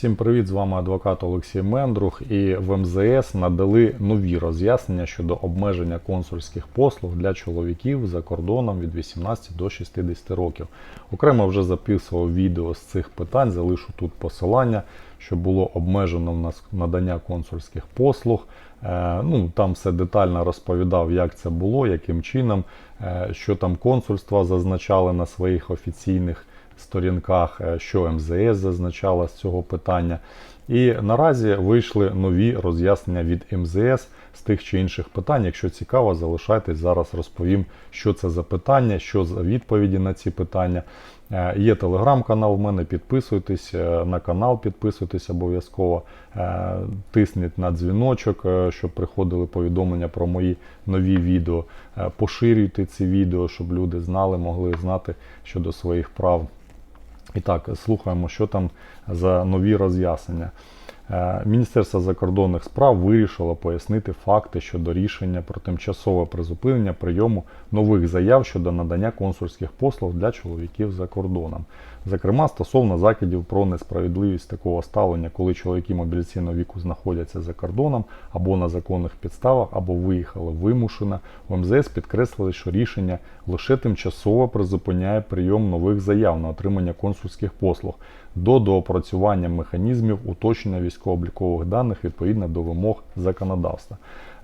Всім привіт! З вами адвокат Олексій Мендрух. І в МЗС надали нові роз'яснення щодо обмеження консульських послуг для чоловіків за кордоном від 18 до 60 років. Окремо вже записував відео з цих питань, залишу тут посилання, що було обмежено в нас надання консульських послуг. Е, Ну, там все детально розповідав, як це було, яким чином, е, що там консульства зазначали на своїх офіційних сторінках, е, що МЗС зазначала з цього питання. І наразі вийшли нові роз'яснення від МЗС з тих чи інших питань. Якщо цікаво, залишайтесь зараз розповім, що це за питання, що за відповіді на ці питання. Е, Є телеграм-канал в мене, підписуйтесь е, на канал, підписуйтесь обов'язково, тисніть на дзвіночок, щоб приходили повідомлення про мої нові відео. Поширюйте ці відео, щоб люди знали, могли знати щодо своїх прав. І так, слухаємо, що там за нові роз'яснення. Е, Міністерство закордонних справ вирішило пояснити факти щодо рішення про тимчасове призупинення прийому нових заяв щодо надання консульських послуг для чоловіків за кордоном. Зокрема, стосовно закидів про несправедливість такого ставлення, коли чоловіки мобілізаційного віку знаходяться за кордоном або на законних підставах, або виїхали вимушено, у МЗС підкреслили, що рішення лише тимчасово призупиняє прийом нових заяв на отримання консульських послуг до доопрацювання механізмів уточнення військово-облікових даних відповідно до вимог законодавства.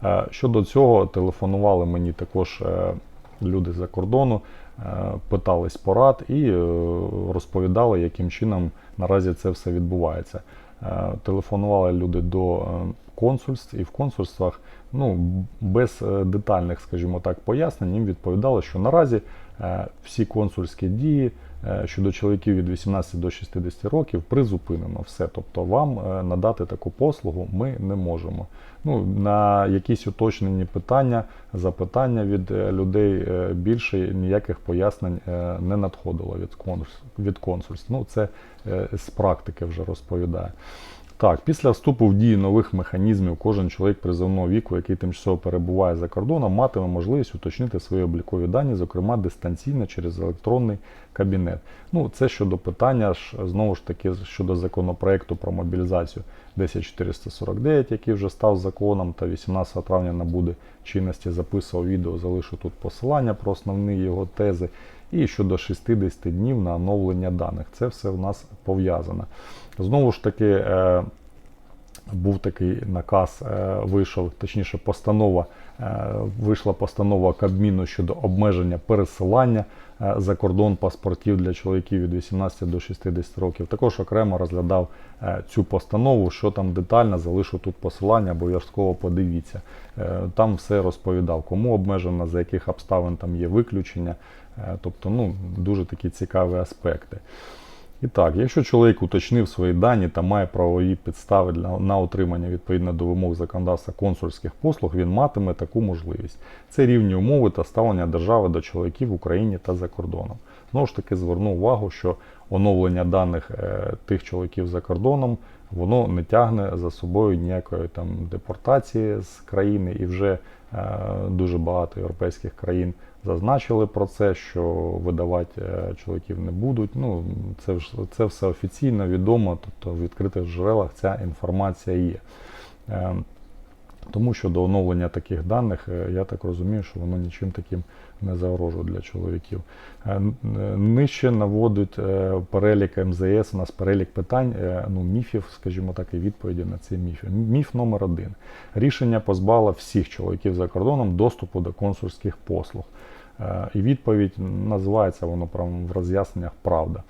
Е, Щодо цього, телефонували мені також е, люди за кордону, е, питались порад і розповідали, яким чином наразі це все відбувається. Телефонували люди до консульств і в консульствах, ну без детальних, скажімо так, пояснень їм відповідали, що наразі всі консульські дії щодо чоловіків від 18 до 60 років призупинено все. Тобто вам е, надати таку послугу ми не можемо. Ну, на якісь уточнені питання, запитання від е, людей е, більше ніяких пояснень е, не надходило від консульств. Від консульств. Ну, це е, з практики вже розповідає. Так, після вступу в дію нових механізмів кожен чоловік призовного віку, який тимчасово перебуває за кордоном, матиме можливість уточнити свої облікові дані, зокрема дистанційно через електронний кабінет. Ну, це щодо питання ж знову ж таки щодо законопроекту про мобілізацію 10449, який вже став законом, та 18 травня набуде чинності. Записував відео, залишу тут посилання про основні його тези. І щодо 60 днів на оновлення даних. Це все в нас пов'язано. Знову ж таки, е, був такий наказ, е, вийшов, точніше, постанова, е, вийшла постанова Кабміну щодо обмеження пересилання за кордон паспортів для чоловіків від 18 до 60 років. Також окремо розглядав цю постанову, що там детально, залишу тут посилання, обов'язково подивіться. Там все розповідав, кому обмежено, за яких обставин там є виключення. Е, Тобто, ну, дуже такі цікаві аспекти. І так, якщо чоловік уточнив свої дані та має правові підстави для, на отримання відповідно до вимог законодавства консульських послуг, він матиме таку можливість. Це рівні умови та ставлення держави до чоловіків в Україні та за кордоном. Знову ж таки, зверну увагу, що оновлення даних е, тих чоловіків за кордоном воно не тягне за собою ніякої там депортації з країни, і вже дуже багато європейських країн зазначили про це, що видавати е, чоловіків не будуть. Ну, це, це все офіційно відомо, тобто в відкритих джерелах ця інформація є. Тому що до оновлення таких даних, е, я так розумію, що воно нічим таким не загрожує для чоловіків. Е, е, Нижче наводить перелік МЗС, у нас перелік питань, ну, міфів, скажімо так, і відповіді на ці міфи. Міф номер один. Рішення позбавило всіх чоловіків за кордоном доступу до консульських послуг. Е, І відповідь називається воно в роз'ясненнях правда.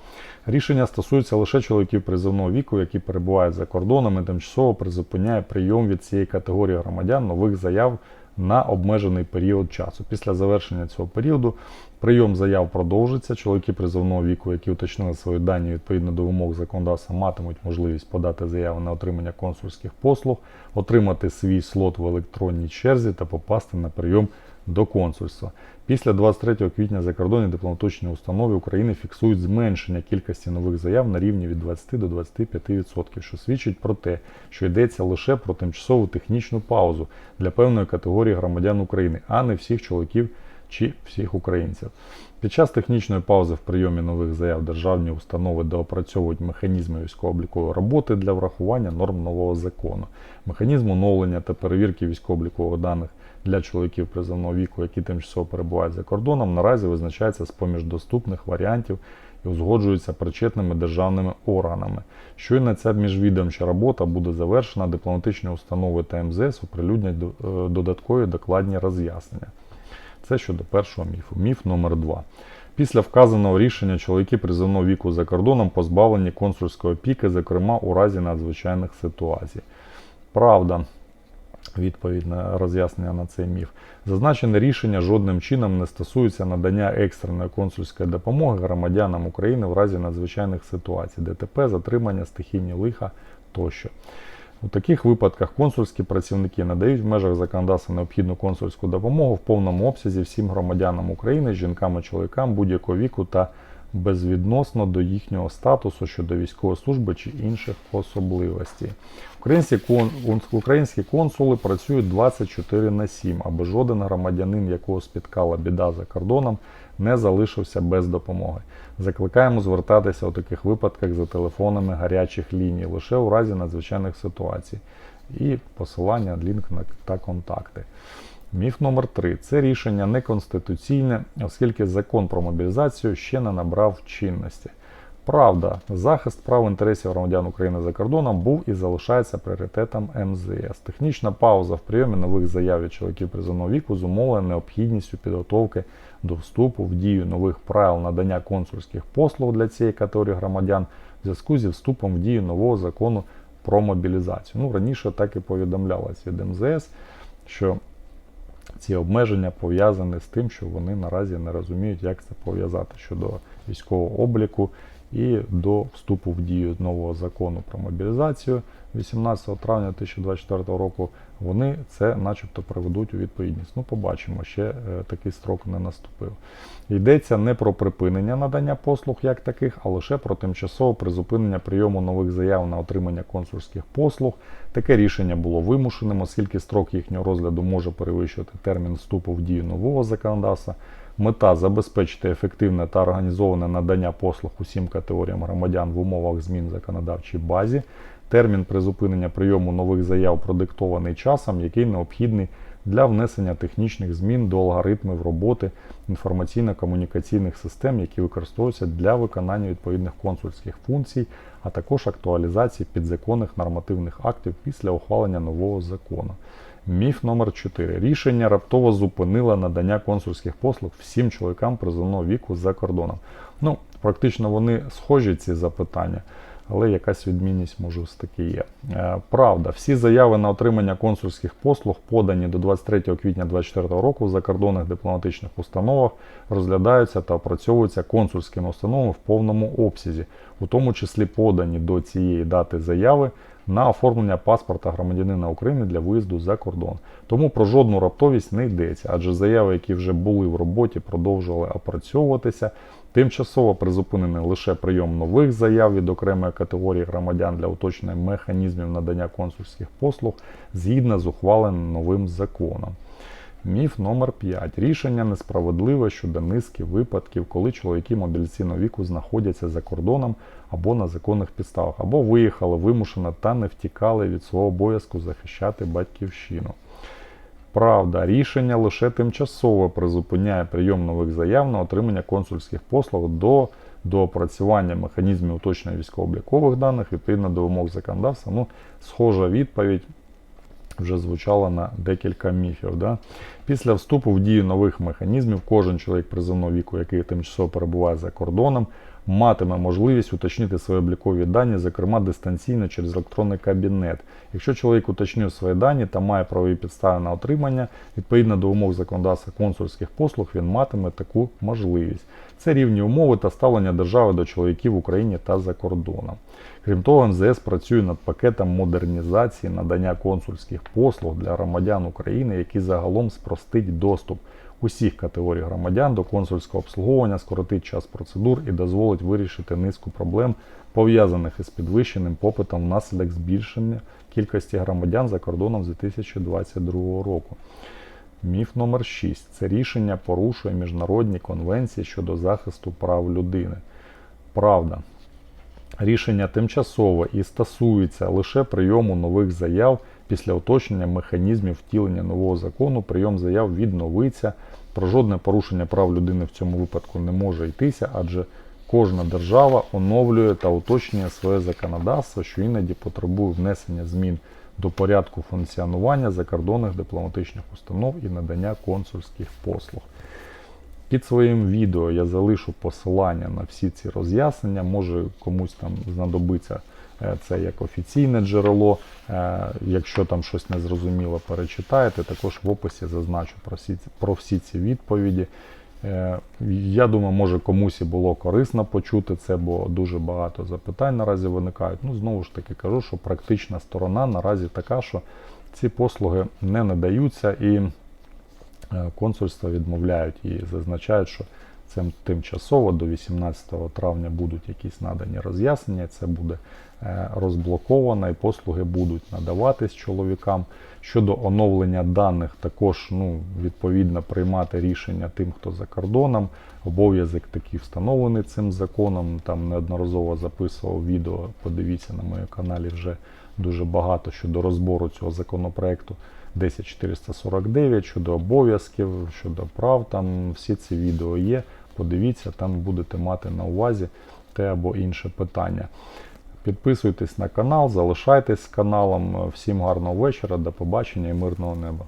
Рішення стосується лише чоловіків призовного віку, які перебувають за кордоном і тимчасово призупиняє прийом від цієї категорії громадян нових заяв на обмежений період часу. Після завершення цього періоду прийом заяв продовжиться. Чоловіки призовного віку, які уточнили свої дані відповідно до вимог законодавства, матимуть можливість подати заяву на отримання консульських послуг, отримати свій слот в електронній черзі та попасти на прийом до консульства. Після 23 квітня закордонні дипломатичні установи України фіксують зменшення кількості нових заяв на рівні від 20 до 25%, що свідчить про те, що йдеться лише про тимчасову технічну паузу для певної категорії громадян України, а не всіх чоловіків чи всіх українців. Під час технічної паузи в прийомі нових заяв державні установи доопрацьовують механізми військово-облікової роботи для врахування норм нового закону, механізм оновлення та перевірки військово-облікових даних для чоловіків призовного віку, які тимчасово перебувають за кордоном, наразі визначається з поміж доступних варіантів і узгоджується причетними державними органами. Щойно ця міжвідомча робота буде завершена, дипломатичні установи та МЗС оприлюднять е, додаткові докладні роз'яснення. Це щодо першого міфу. Міф номер два. Після вказаного рішення чоловіки призовного віку за кордоном позбавлені консульської опіки, зокрема у разі надзвичайних ситуацій. Правда, відповідь на роз'яснення на цей міф. Зазначене рішення жодним чином не стосується надання екстреної консульської допомоги громадянам України в разі надзвичайних ситуацій, ДТП, затримання, стихійні лиха тощо. У таких випадках консульські працівники надають в межах законодавства необхідну консульську допомогу в повному обсязі всім громадянам України, жінкам і чоловікам будь-якого віку та безвідносно до їхнього статусу щодо військової служби чи інших особливостей. Українські, українські консули працюють 24 на 7, аби жоден громадянин, якого спіткала біда за кордоном, не залишився без допомоги. Закликаємо звертатися у таких випадках за телефонами гарячих ліній лише у разі надзвичайних ситуацій. І посилання, лінк та контакти. Міф номер 3 Це рішення неконституційне, оскільки закон про мобілізацію ще не набрав чинності. Правда, захист прав інтересів громадян України за кордоном був і залишається пріоритетом МЗС. Технічна пауза в прийомі нових заяв від чоловіків призовного віку зумовлена необхідністю підготовки до вступу в дію нових правил надання консульських послуг для цієї категорії громадян в зв'язку зі вступом в дію нового закону про мобілізацію. Ну, раніше так і повідомлялось від МЗС, що ці обмеження пов'язані з тим, що вони наразі не розуміють, як це пов'язати щодо військового обліку і до вступу в дію нового закону про мобілізацію 18 травня 2024 року. Вони це, начебто, приведуть у відповідність. Ну, побачимо, ще е, такий строк не наступив. Йдеться не про припинення надання послуг як таких, а лише про тимчасове призупинення прийому нових заяв на отримання консульських послуг. Таке рішення було вимушеним, оскільки строк їхнього розгляду може перевищувати термін вступу в дію нового законодавства. Мета забезпечити ефективне та організоване надання послуг усім категоріям громадян в умовах змін законодавчій базі. Термін призупинення прийому нових заяв продиктований часом, який необхідний для внесення технічних змін до алгоритмів роботи інформаційно-комунікаційних систем, які використовуються для виконання відповідних консульських функцій, а також актуалізації підзаконних нормативних актів після ухвалення нового закону. Міф номер 4 Рішення раптово зупинило надання консульських послуг всім чоловікам призовного віку за кордоном. Ну, практично вони схожі ці запитання, але якась відмінність може таки є. Е, Правда, всі заяви на отримання консульських послуг, подані до 23 квітня 2024 року в закордонних дипломатичних установах, розглядаються та опрацьовуються консульськими установами в повному обсязі, у тому числі подані до цієї дати заяви на оформлення паспорта громадянина України для виїзду за кордон. Тому про жодну раптовість не йдеться, адже заяви, які вже були в роботі, продовжували опрацьовуватися. Тимчасово призупинений лише прийом нових заяв від окремої категорії громадян для уточнення механізмів надання консульських послуг згідно з ухваленим новим законом. Міф номер 5. Рішення несправедливе щодо низки випадків, коли чоловіки мобілізаційного віку знаходяться за кордоном або на законних підставах, або виїхали вимушено та не втікали від свого обов'язку захищати батьківщину. Правда, рішення лише тимчасово призупиняє прийом нових заяв на отримання консульських послуг до доопрацювання механізмів уточнення військово-облікових даних відповідно до вимог законодавства. Ну, схожа відповідь вже звучала на декілька міфів. Да? Після вступу в дію нових механізмів кожен чоловік призовного віку, який тимчасово перебуває за кордоном, матиме можливість уточнити свої облікові дані, зокрема дистанційно через електронний кабінет. Якщо чоловік уточнив свої дані та має правові підстави на отримання, відповідно до умов законодавства консульських послуг, він матиме таку можливість. Це рівні умови та ставлення держави до чоловіків в Україні та за кордоном. Крім того, МЗС працює над пакетом модернізації надання консульських послуг для громадян України, який загалом спростить доступ усіх категорій громадян до консульського обслуговування, скоротить час процедур і дозволить вирішити низку проблем, пов'язаних із підвищеним попитом внаслідок збільшення кількості громадян за кордоном з 2022 року. Міф номер 6. Це рішення порушує міжнародні конвенції щодо захисту прав людини. Правда. Рішення тимчасове і стосується лише прийому нових заяв після уточнення механізмів втілення нового закону. Прийом заяв відновиться. Про жодне порушення прав людини в цьому випадку не може йтися, адже кожна держава оновлює та уточнює своє законодавство, що іноді потребує внесення змін до порядку функціонування закордонних дипломатичних установ і надання консульських послуг. Під своїм відео я залишу посилання на всі ці роз'яснення. Може комусь там знадобиться це як офіційне джерело. Е, Якщо там щось незрозуміло, перечитаєте. Також в описі зазначу про всі, про всі ці відповіді. Е, Я думаю, може комусь і було корисно почути це, бо дуже багато запитань наразі виникають. Ну, знову ж таки кажу, що практична сторона наразі така, що ці послуги не надаються і е, консульства відмовляють і зазначають, що це тимчасово до 18 травня будуть якісь надані роз'яснення, це буде е, розблоковано і послуги будуть надаватись чоловікам. Щодо оновлення даних, також ну, відповідно приймати рішення тим, хто за кордоном. Обов'язок такий встановлений цим законом. Там неодноразово записував відео. Подивіться на моєму каналі вже дуже багато щодо розбору цього законопроекту 10449, щодо обов'язків, щодо прав. Там всі ці відео є. Подивіться, там будете мати на увазі те або інше питання. Підписуйтесь на канал, залишайтесь з каналом. Всім гарного вечора, до побачення і мирного неба.